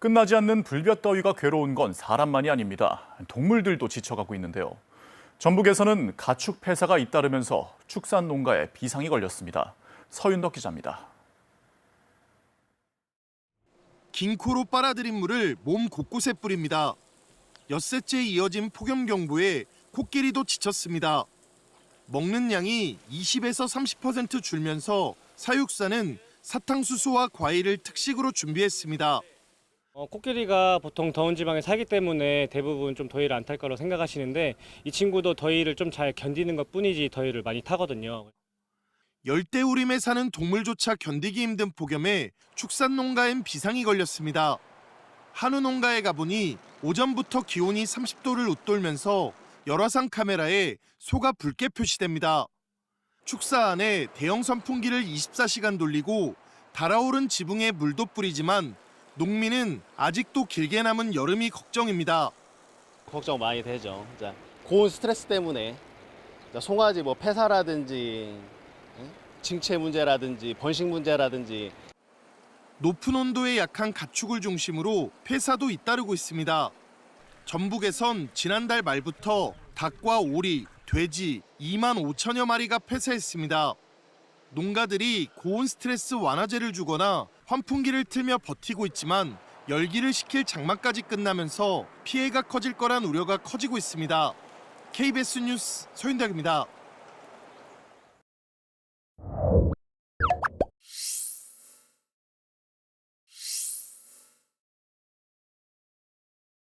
끝나지 않는 불볕더위가 괴로운 건 사람만이 아닙니다. 동물들도 지쳐가고 있는데요. 전북에서는 가축 폐사가 잇따르면서 축산 농가에 비상이 걸렸습니다. 서윤덕 기자입니다. 긴 코로 빨아들인 물을 몸 곳곳에 뿌립니다. 엿새째 이어진 폭염 경보에 코끼리도 지쳤습니다. 먹는 양이 20에서 30% 줄면서 사육사는 사탕수수와 과일을 특식으로 준비했습니다. 어, 코끼리가 보통 더운 지방에 살기 때문에 대부분 좀 더위를 안 탈 거라고 생각하시는데 이 친구도 더위를 좀 잘 견디는 것 뿐이지 더위를 많이 타거든요. 열대우림에 사는 동물조차 견디기 힘든 폭염에 축산 농가엔 비상이 걸렸습니다. 한우 농가에 가보니 오전부터 기온이 30도를 웃돌면서 열화상 카메라에 소가 붉게 표시됩니다. 축사 안에 대형 선풍기를 24시간 돌리고 달아오른 지붕에 물도 뿌리지만 농민은 아직도 길게 남은 여름이 걱정입니다. 걱정 많이 되죠. 자, 고온 스트레스 때문에 자, 송아지 뭐 폐사라든지 응? 징체 문제라든지 번식 문제라든지 높은 온도에 약한 가축을 중심으로 폐사도 잇따르고 있습니다. 전북에선 지난달 말부터 닭과 오리, 돼지 2만 5천여 마리가 폐사했습니다. 농가들이 고온 스트레스 완화제를 주거나 환풍기를 틀며 버티고 있지만 열기를 식힐 장마까지 끝나면서 피해가 커질 거란 우려가 커지고 있습니다. KBS 뉴스 서윤덕입니다.